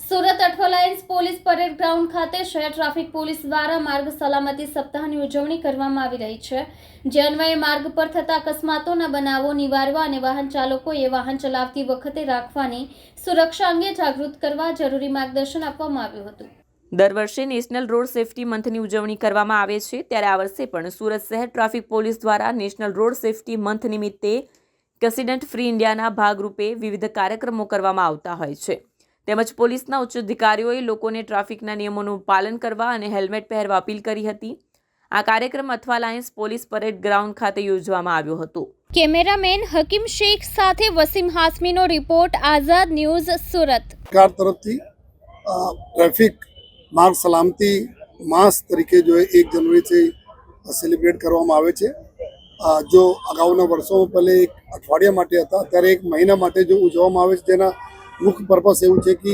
સુરત અઠવાલાયન્સ police parade ground ખાતે શહેર ટ્રાફિક પોલીસ દ્વારા માર્ગ સલામતી સપ્તાહની ઉજવણી કરવામાં આવી રહી છે. જે અન્વયે માર્ગ પર થતા અકસ્માતોના બનાવો નિવારવા અને વાહન ચાલકોએ વાહન ચલાવતી વખતે રાખવાની સુરક્ષા અંગે જાગૃત કરવા જરૂરી માર્ગદર્શન આપવામાં આવ્યું હતું. દર વર્ષે નેશનલ રોડ સેફટી મંથની ઉજવણી કરવામાં આવે છે. ત્યારે આ વર્ષે પણ સુરત શહેર ટ્રાફિક પોલીસ દ્વારા નેશનલ રોડ સેફટી મંથ નિમિત્તે એક્સિડન્ટ ફ્રી ઇન્ડિયાના ભાગરૂપે વિવિધ કાર્યક્રમો કરવામાં આવતા હોય છે. તેમજ પોલીસના ઉચ્ચ અધિકારીઓએ લોકોને ટ્રાફિકના નિયમોનું પાલન કરવા અને હેલ્મેટ પહેરવા અપીલ કરી હતી. આ કાર્યક્રમ અથવા લાયન્સ પોલીસ પરેડ ગ્રાઉન્ડ ખાતે યોજવામાં આવ્યો હતો. કેમેરામેન હકીમ શેખ સાથે વસીમ હાસમીનો રિપોર્ટ આઝાદ ન્યૂઝ સુરત. સરકાર તરફથી ટ્રાફિક માર્ગ સલામતી માસ તરીકે જો એ એક જનવરીથી સેલિબ્રેટ કરવામાં આવે છે. જો અગાઉના વર્ષો પહેલે એક અઠવાડિયા માટે હતા ત્યારે એક મહિના માટે જો ઉજવવામાં આવે છે જેના મુખ્ય પર્પસ એવું છે કે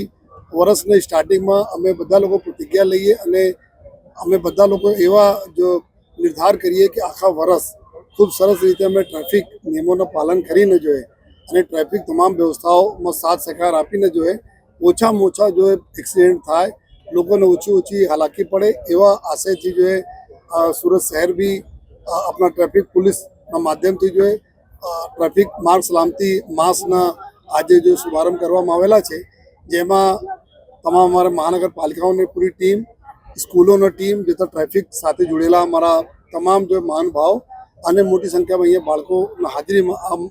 વર્ષની સ્ટાર્ટિંગમાં અમે બધા લોકો પ્રતિજ્ઞા લઈએ અને અમે બધા લોકો એવા જો નિર્ધાર કરીએ કે આખા વર્ષ ખૂબ સરસ રીતે અમે ટ્રાફિક નિયમોનું પાલન કરીને જોઈએ અને ટ્રાફિક તમામ વ્યવસ્થાઓમાં સાથ સહકાર આપીને જોઈએ, ઓછામાં ઓછા જો એક્સિડન્ટ થાય, લોકોને ઓછી ઓછી હાલાકી પડે એવા આશયથી જોઈએ સુરત શહેર બી આપણા ટ્રાફિક પોલીસના માધ્યમથી જોઈએ ટ્રાફિક માર્ગ સલામતી માસના આજે જે શુભારંભ કરવામાં આવેલા છે, જેમાં તમામ અમારા મહાનગરપાલિકાઓની પૂરી ટીમ, સ્કૂલોની ટીમ, જે ટ્રાફિક સાથે જોડેલા અમારા તમામ જે મહાનુભાવ અને મોટી સંખ્યામાં અહીંયા બાળકોના હાજરીમાં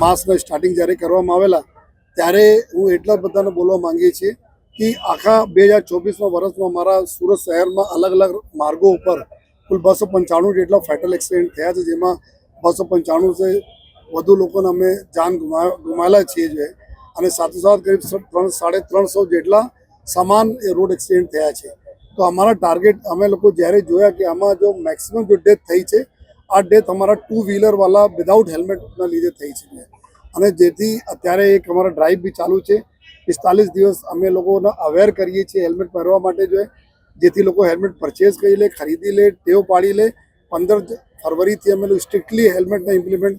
માસના સ્ટાર્ટિંગ જ્યારે કરવામાં આવેલા, ત્યારે હું એટલા બધાને બોલવા માંગીએ છીએ કે આખા બે હજાર ચોવીસમાં વર્ષમાં મારા સુરત શહેરમાં અલગ અલગ માર્ગો ઉપર કુલ બસો પંચાણું જેટલા ફેટલ એક્સિડન્ટ થયા છે, જેમાં બસો પંચાણું વધુ લોકોને અમે જાન ગુમા ગુમાવેલા છીએ છે અને સાથોસાથ કરીબ ત્રણ સાડે ત્રણસો જેટલા સમાન એ રોડ એક્સિડન્ટ થયા છે. તો અમારા ટાર્ગેટ, અમે લોકો જ્યારે જોયા કે આમાં જો મેક્સિમમ જો ડેથ થઈ છે, આ ડેથ અમારા ટુ વ્હીલરવાળા વિધાઉટ હેલ્મેટના લીધે થઈ છે અને જેથી અત્યારે એક અમારા ડ્રાઈવ બી ચાલુ છે. પિસ્તાલીસ દિવસ અમે લોકોને અવેર કરીએ છીએ હેલ્મેટ પહેરવા માટે જોઈએ જેથી લોકો હેલ્મેટ પરચેઝ કરી લે, ખરીદી લે, ટેવ પાડી લે. પંદર ફરવરીથી અમે લોકો સ્ટ્રિક્ટલી હેલ્મેટને ઇમ્પ્લિમેન્ટ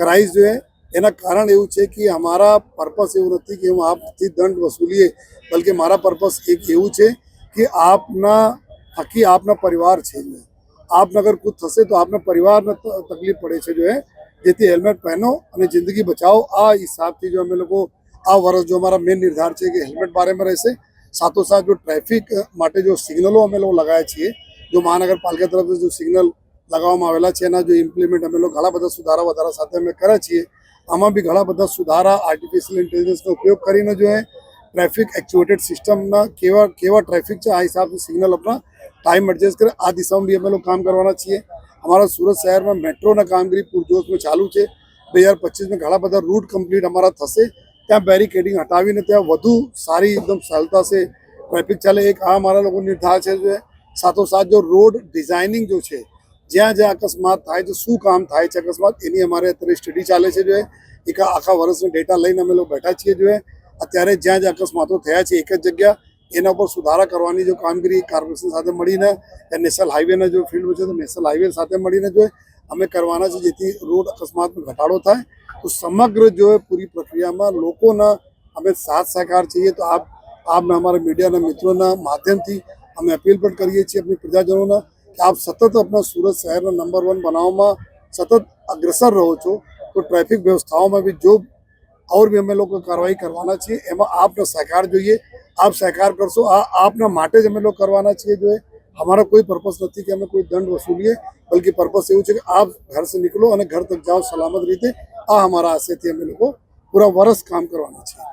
કરાવીશ જોઈએ એના કારણ એવું છે કે અમારા પર્પસ એવું નથી કે હું આપથી દંડ વસૂલીએ બલકે મારા પર્પસ એક એવું છે કે આપના થકી આપના પરિવાર છે આપને અગર કુછ થશે તો આપના પરિવારને ત- તકલીફ પડે છે જો હે જેથી હેલ્મેટ પહેરો અને જિંદગી બચાવો આ હિસાબથી જો અમે લોકો આ વર્ષ જો અમારા મેન નિર્ધાર છે કે હેલ્મેટ બારેમાં રહેશે સાથોસાથ જો ટ્રાફિક માટે જો સિગ્નલો અમે લોકો લગાવ્યા છીએ જો મહાનગરપાલિકા તરફથી જો સિગ્નલ લગાવવામાં આવેલા છે. એના જો ઇમ્પ્લિમેન્ટ અમે લોકો ઘણા બધા સુધારા વધારા સાથે અમે કર્યા છીએ. આમાં બી ઘણા બધા સુધારા આર્ટિફિશિયલ ઇન્ટેલિજન્સનો ઉપયોગ કરીને જો ટ્રાફિક એક્ચ્યુએટેડ સિસ્ટમના કેવા કેવા ટ્રાફિક છે, આ હિસાબથી સિગ્નલ આપણા ટાઈમ એડજસ્ટ કરે. આ દિશામાં બી અમે લોકો કામ કરવાના છીએ. અમારા સુરત શહેરમાં મેટ્રોના કામગીરી પૂરજોશમાં ચાલુ છે. બે હજાર પચીસમાં ઘણા બધા રૂટ કમ્પ્લીટ અમારા થશે. ત્યાં બેરિકેડિંગ હટાવીને ત્યાં વધુ સારી એકદમ સરળતા છે. ટ્રાફિક ચાલે. એક આ અમારા લોકો નિર્ધાર છે જે સાથોસાથ જો રોડ ડિઝાઇનિંગ જો છે જ્યાં જ્યાં અકસ્માત થાય છે, શું કામ થાય છે અકસ્માત, એની અમારે અત્યારે સ્ટડી ચાલે છે જો એક આખા વર્ષનો ડેટા લઈને અમે લોકો બેઠા છીએ જો અત્યારે જ્યાં જ્યાં અકસ્માતો થયા છે એક જ જગ્યા, એના ઉપર સુધારા કરવાની જો કામગીરી કોર્પોરેશન સાથે મળીને નેશનલ હાઈવેના જો ફિલ્ડ છે તો નેશનલ હાઈવે સાથે મળીને જો અમે કરવાના છે જેથી રોડ અકસ્માતમાં ઘટાડો થાય. તો સમગ્ર જો પૂરી પ્રક્રિયામાં લોકોના અમે સાથ સહકાર છીએ. તો આપ, આપના અમારા મીડિયાના મિત્રોના માધ્યમથી અમે અપીલ પણ કરીએ છીએ આપણી પ્રજાજનોના. કે આપ સતત આપણા સુરત શહેરને નંબર વન બનાવવામાં સતત અગ્રસર રહો છો, તો ટ્રાફિક વ્યવસ્થાઓમાં બી જો ઓર બી અમે લોકો કાર્યવાહી કરવાના છીએ, એમાં આપનો સહકાર જોઈએ, આપ સહકાર કરશો, આ આપના માટે જ અમે લોકો કરવાના છીએ જો અમારો કોઈ પર્પસ નથી કે અમે કોઈ દંડ વસૂલીએ, બલકી પર્પસ એવું છે કે આપ ઘર સે નીકળો અને ઘર તક જાઓ સલામત રીતે. આ અમારા આશયથી અમે લોકો પૂરા વર્ષ કામ કરવાના છીએ.